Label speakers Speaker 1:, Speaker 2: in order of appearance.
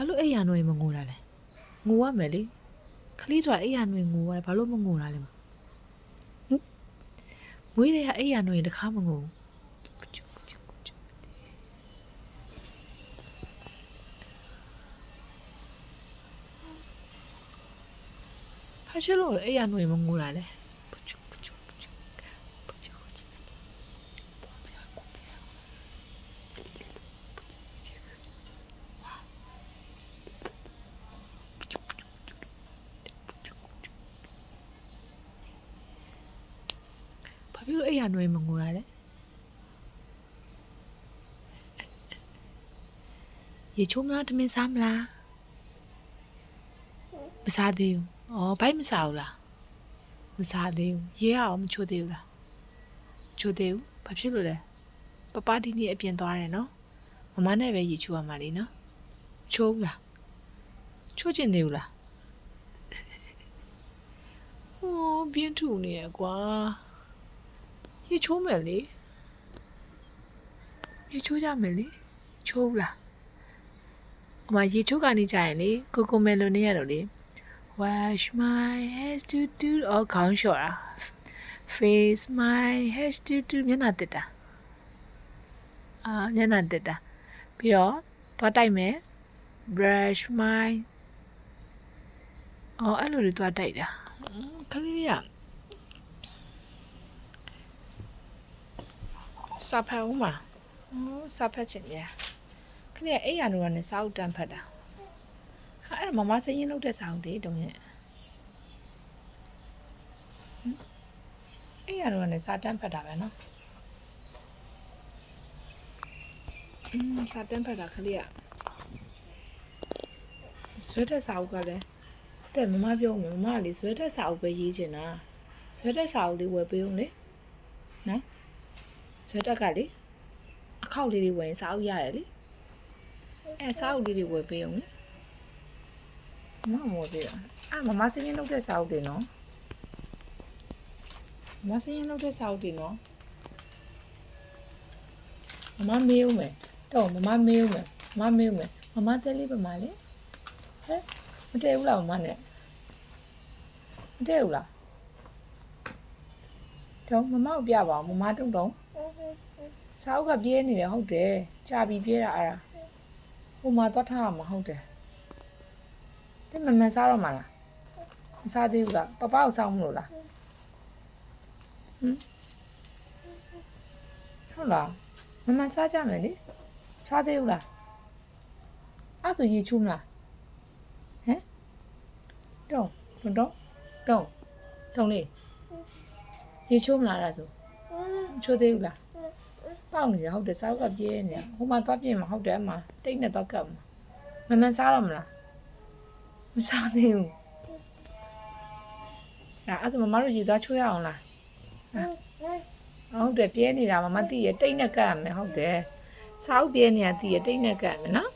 Speaker 1: ဘာလို့အဲ့ရနွေမငိုတာလဲငိုရမယ်လေခလေးဆိုတာအဲ့ရနွေငိုရတယ်ဘာလို့မငိုတာလဲဟင်မွေးတဲ့ကအဲ့ရနွေတခါမငိုဘာချလို့အဲ့ရနွေမငိုတာလဲ ဘာ ဖြစ်လို့အဲ့ရနွေမငိုတာလဲရေချိုးမလားတမင်စားမလားမစားသေးဘူး။အော်ဘိုက်မစားဘူးလားမစားသေးဘူး။ရေကရောမချိုးသေးဘူးလားချိုးသေးဘူးဘာဖြစ်လို့လဲပပဒီနေ့အပြင်သွားတယ်နော်မမနဲ့ပဲရေချိုးရမှာလေနော်ချိုးဘူးလားချိုးကျင်သေးဘူးလားဟောပြင်းထူနေရကွာ ရေချိုးမယ်လေရေချိုးကြမယ်လေချိုးဘူးလားအမရေချိုးကနေကြရင်လေကိုကိုမဲလိုနေရတော့လေ wash my hands to do အော်ခေါင်းလျှော်တာ face my hands to do မျက်နှာတက်တာအာမျက်နှာတက်တာပြီးတော့သွားတိုက်မယ် brush my အော်အဲ့လိုတွေသွားတိုက်တာဟွန်းခလေးလေး စာဖတ်ဦးမှာဟိုစာဖတ်ချင်တယ်ခဏအဲ့ရနိုကနေစာအုပ်တန်းဖတ်တာဟာအဲ့ဒါမမစရင်လုပ်တဲ့စာအုပ်တွေတုံးရဲ့ဟင်အဲ့ရနိုကနေစာတန်းဖတ်တာပဲနော်อืมစာတန်းဖတ်တာခလေးကဇွဲတဲ့စာအုပ်ကလည်းတဲ့မမပြောမယ်မမကလေဇွဲတဲ့စာအုပ်ပဲရေးချင်တာဇွဲတဲ့စာအုပ်လေးဝယ်ပေးအောင်လေနော် ဇွဲတက်ကလေအခောက်လေးတွေဝယ်ရင်စားအုပ်ရတယ်လေအဲစားအုပ်လေးတွေဝယ်ပေးအောင်လေမမဝယ်ပေးတာအာမမစင်းရင်လုပ်တဲ့စားအုပ်တွေနော်မမစင်းရင်လုပ်တဲ့စားအုပ်တွေနော်မမမေးဦးမယ်တော့မမမေးဦးမယ်မမမေးဦးမယ်မမတဲလေးပါမလေဟဲ့မတဲဘူးလားမမနဲ့မတဲဘူးလား တော့မမကိုပြပါအောင်မမတုံတုံစာအုပ်ကပြဲနေတယ်ဟုတ်တယ်ကြာပြီပြဲတာအဲ့ဒါဟိုမှာသွားထားရမှာဟုတ်တယ်တဲ့မမန်စားတော့မှာလားမစားသေးဘူးလားပပကိုစားမလို့လားဟမ်ဟုတ်လားမမန်စားကြမယ်လေစားသေးဘူးလားအဲ့ဆိုရေချိုးမလားဟမ်တော့တော့တော့တော့လေ ရေချိုးမလားအဲ့ဒါဆိုချိုးသေးဘူးလားပေါက်နေရဟုတ်တယ်စားတော့ကပြဲနေဟိုမှာသွားပြင်မှာဟုတ်တယ်အမတိတ်နဲ့တော့ကပ်မှာမမန်စားတော့မလားမစားသေးဘူးဒါအဲ့ဒါမမတို့ရေသွားချိုးရအောင်လားဟုတ်တယ်ပြဲနေတာမမသိရတိတ်နဲ့ကပ်ရမယ်ဟုတ်တယ်စားဥပြဲနေတာသိရတိတ်နဲ့ကပ်ရမယ်နော်